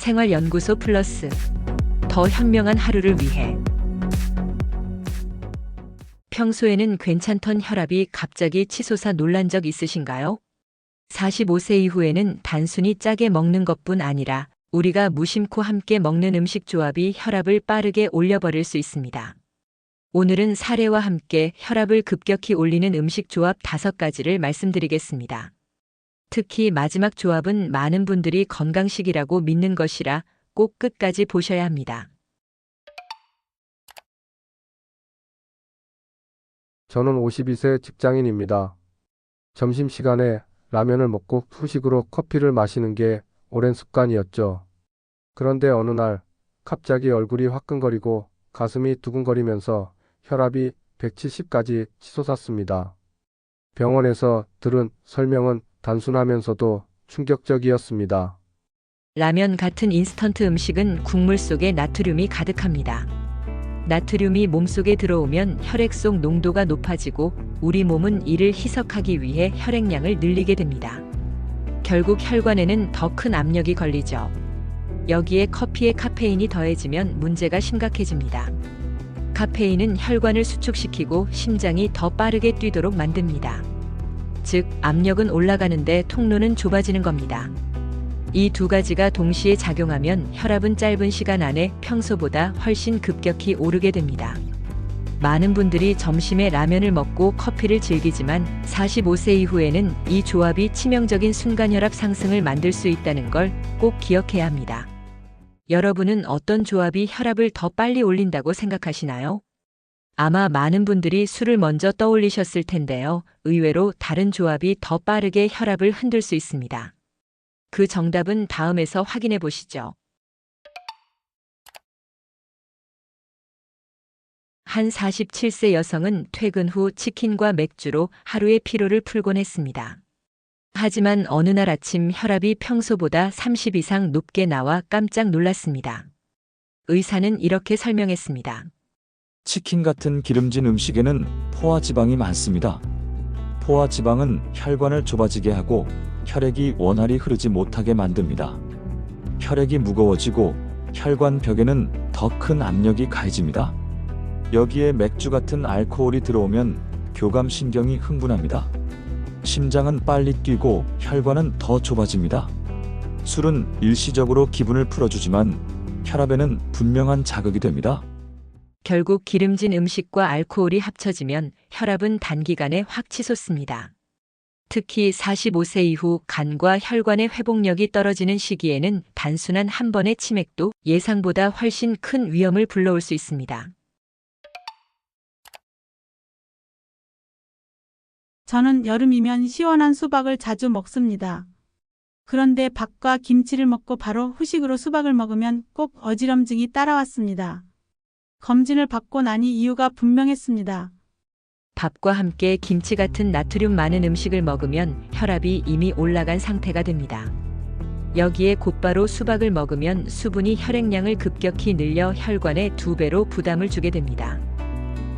생활연구소 플러스 더 현명한 하루를 위해 평소에는 괜찮던 혈압이 갑자기 치솟아 놀란 적 있으신가요? 45세 이후에는 단순히 짜게 먹는 것뿐 아니라 우리가 무심코 함께 먹는 음식 조합이 혈압을 빠르게 올려버릴 수 있습니다. 오늘은 사례와 함께 혈압을 급격히 올리는 음식 조합 5가지를 말씀드리겠습니다. 특히 마지막 조합은 많은 분들이 건강식이라고 믿는 것이라 꼭 끝까지 보셔야 합니다. 저는 52세 직장인입니다. 점심시간에 라면을 먹고 후식으로 커피를 마시는 게 오랜 습관이었죠. 그런데 어느 날 갑자기 얼굴이 화끈거리고 가슴이 두근거리면서 혈압이 170까지 치솟았습니다. 병원에서 들은 설명은 단순하면서도 충격적이었습니다. 라면 같은 인스턴트 음식은 국물 속에 나트륨이 가득합니다. 나트륨이 몸속에 들어오면 혈액 속 농도가 높아지고 우리 몸은 이를 희석하기 위해 혈액량을 늘리게 됩니다. 결국 혈관에는 더 큰 압력이 걸리죠. 여기에 커피에 카페인이 더해지면 문제가 심각해집니다. 카페인은 혈관을 수축시키고 심장이 더 빠르게 뛰도록 만듭니다. 즉, 압력은 올라가는데 통로는 좁아지는 겁니다. 이 두 가지가 동시에 작용하면 혈압은 짧은 시간 안에 평소보다 훨씬 급격히 오르게 됩니다. 많은 분들이 점심에 라면을 먹고 커피를 즐기지만 45세 이후에는 이 조합이 치명적인 순간혈압 상승을 만들 수 있다는 걸 꼭 기억해야 합니다. 여러분은 어떤 조합이 혈압을 더 빨리 올린다고 생각하시나요? 아마 많은 분들이 술을 먼저 떠올리셨을 텐데요. 의외로 다른 조합이 더 빠르게 혈압을 흔들 수 있습니다. 그 정답은 다음에서 확인해 보시죠. 한 47세 여성은 퇴근 후 치킨과 맥주로 하루의 피로를 풀곤 했습니다. 하지만 어느 날 아침 혈압이 평소보다 30 이상 높게 나와 깜짝 놀랐습니다. 의사는 이렇게 설명했습니다. 치킨 같은 기름진 음식에는 포화 지방이 많습니다. 포화 지방은 혈관을 좁아지게 하고 혈액이 원활히 흐르지 못하게 만듭니다. 혈액이 무거워지고 혈관 벽에는 더 큰 압력이 가해집니다. 여기에 맥주 같은 알코올이 들어오면 교감 신경이 흥분합니다. 심장은 빨리 뛰고 혈관은 더 좁아집니다. 술은 일시적으로 기분을 풀어주지만 혈압에는 분명한 자극이 됩니다. 결국 기름진 음식과 알코올이 합쳐지면 혈압은 단기간에 확 치솟습니다. 특히 45세 이후 간과 혈관의 회복력이 떨어지는 시기에는 단순한 한 번의 치맥도 예상보다 훨씬 큰 위험을 불러올 수 있습니다. 저는 여름이면 시원한 수박을 자주 먹습니다. 그런데 밥과 김치를 먹고 바로 후식으로 수박을 먹으면 꼭 어지럼증이 따라왔습니다. 검진을 받고 나니 이유가 분명했습니다. 밥과 함께 김치 같은 나트륨 많은 음식을 먹으면 혈압이 이미 올라간 상태가 됩니다. 여기에 곧바로 수박을 먹으면 수분이 혈액량을 급격히 늘려 혈관에 두 배로 부담을 주게 됩니다.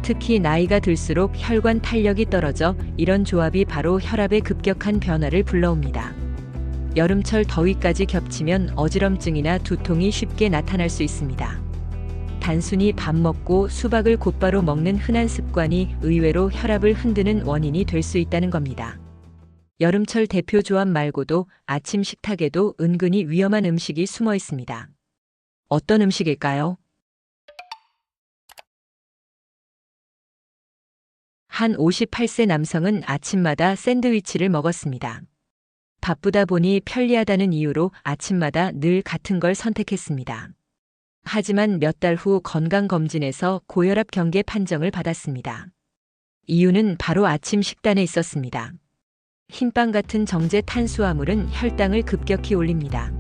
특히 나이가 들수록 혈관 탄력이 떨어져 이런 조합이 바로 혈압의 급격한 변화를 불러옵니다. 여름철 더위까지 겹치면 어지럼증이나 두통이 쉽게 나타날 수 있습니다. 단순히 밥 먹고 수박을 곧바로 먹는 흔한 습관이 의외로 혈압을 흔드는 원인이 될 수 있다는 겁니다. 여름철 대표 조합 말고도 아침 식탁에도 은근히 위험한 음식이 숨어 있습니다. 어떤 음식일까요? 한 58세 남성은 아침마다 샌드위치를 먹었습니다. 바쁘다 보니 편리하다는 이유로 아침마다 늘 같은 걸 선택했습니다. 하지만 몇 달 후 건강검진에서 고혈압 경계 판정을 받았습니다. 이유는 바로 아침 식단에 있었습니다. 흰빵 같은 정제 탄수화물은 혈당을 급격히 올립니다.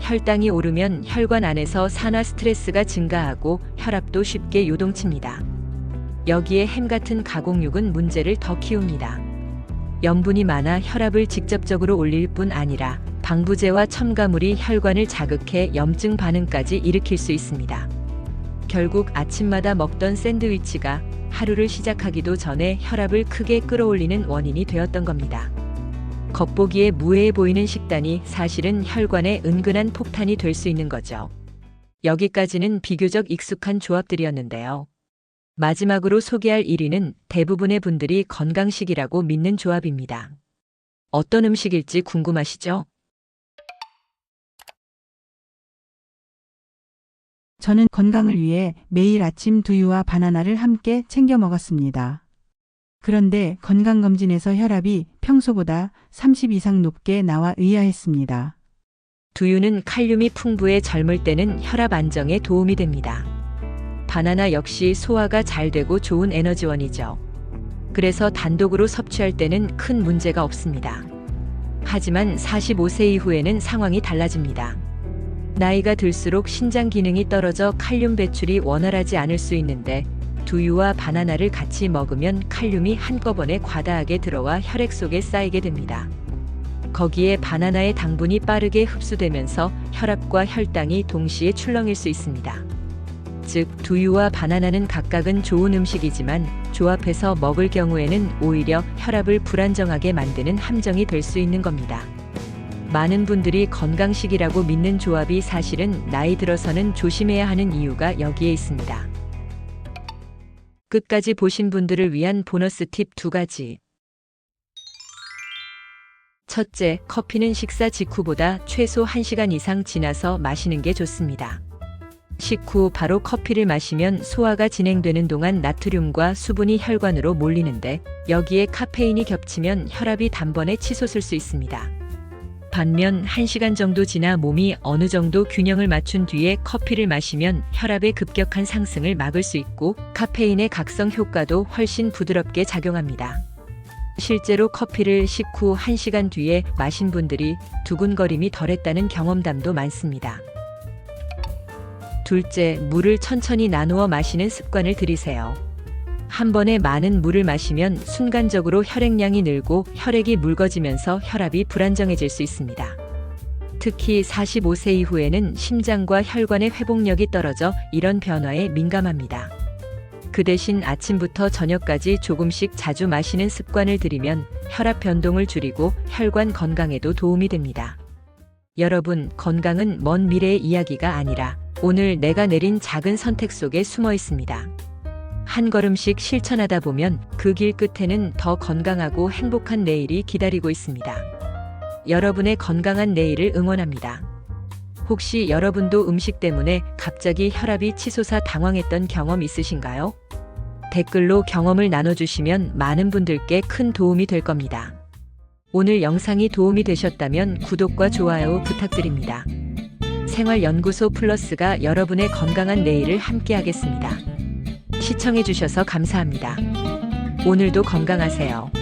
혈당이 오르면 혈관 안에서 산화 스트레스가 증가하고 혈압도 쉽게 요동칩니다. 여기에 햄 같은 가공육은 문제를 더 키웁니다. 염분이 많아 혈압을 직접적으로 올릴 뿐 아니라 방부제와 첨가물이 혈관을 자극해 염증 반응까지 일으킬 수 있습니다. 결국 아침마다 먹던 샌드위치가 하루를 시작하기도 전에 혈압을 크게 끌어올리는 원인이 되었던 겁니다. 겉보기에 무해해 보이는 식단이 사실은 혈관에 은근한 폭탄이 될 수 있는 거죠. 여기까지는 비교적 익숙한 조합들이었는데요. 마지막으로 소개할 1위는 대부분의 분들이 건강식이라고 믿는 조합입니다. 어떤 음식일지 궁금하시죠? 저는 건강을 위해 매일 아침 두유와 바나나를 함께 챙겨 먹었습니다. 그런데 건강검진에서 혈압이 평소보다 30 이상 높게 나와 의아했습니다. 두유는 칼륨이 풍부해 젊을 때는 혈압 안정에 도움이 됩니다. 바나나 역시 소화가 잘 되고 좋은 에너지원이죠. 그래서 단독으로 섭취할 때는 큰 문제가 없습니다. 하지만 45세 이후에는 상황이 달라집니다. 나이가 들수록 신장 기능이 떨어져 칼륨 배출이 원활하지 않을 수 있는데 두유와 바나나를 같이 먹으면 칼륨이 한꺼번에 과다하게 들어와 혈액 속에 쌓이게 됩니다. 거기에 바나나의 당분이 빠르게 흡수되면서 혈압과 혈당이 동시에 출렁일 수 있습니다. 즉, 두유와 바나나는 각각은 좋은 음식이지만 조합해서 먹을 경우에는 오히려 혈압을 불안정하게 만드는 함정이 될 수 있는 겁니다. 많은 분들이 건강식이라고 믿는 조합이 사실은 나이 들어서는 조심해야 하는 이유가 여기에 있습니다. 끝까지 보신 분들을 위한 보너스 팁 두 가지. 첫째, 커피는 식사 직후보다 최소 1시간 이상 지나서 마시는 게 좋습니다. 식후 바로 커피를 마시면 소화가 진행되는 동안 나트륨과 수분이 혈관으로 몰리는데 여기에 카페인이 겹치면 혈압이 단번에 치솟을 수 있습니다. 반면 1시간 정도 지나 몸이 어느 정도 균형을 맞춘 뒤에 커피를 마시면 혈압의 급격한 상승을 막을 수 있고 카페인의 각성 효과도 훨씬 부드럽게 작용합니다. 실제로 커피를 식후 1시간 뒤에 마신 분들이 두근거림이 덜했다는 경험담도 많습니다. 둘째, 물을 천천히 나누어 마시는 습관을 들이세요. 한 번에 많은 물을 마시면 순간적으로 혈액량이 늘고 혈액이 묽어지면서 혈압이 불안정해질 수 있습니다. 특히 45세 이후에는 심장과 혈관의 회복력이 떨어져 이런 변화에 민감합니다. 그 대신 아침부터 저녁까지 조금씩 자주 마시는 습관을 들이면 혈압 변동을 줄이고 혈관 건강에도 도움이 됩니다. 여러분, 건강은 먼 미래의 이야기가 아니라 오늘 내가 내린 작은 선택 속에 숨어 있습니다. 한 걸음씩 실천하다 보면 그 길 끝에는 더 건강하고 행복한 내일이 기다리고 있습니다. 여러분의 건강한 내일을 응원합니다. 혹시 여러분도 음식 때문에 갑자기 혈압이 치솟아 당황했던 경험 있으신가요? 댓글로 경험을 나눠주시면 많은 분들께 큰 도움이 될 겁니다. 오늘 영상이 도움이 되셨다면 구독과 좋아요 부탁드립니다. 생활연구소 플러스가 여러분의 건강한 내일을 함께하겠습니다. 시청해주셔서 감사합니다. 오늘도 건강하세요.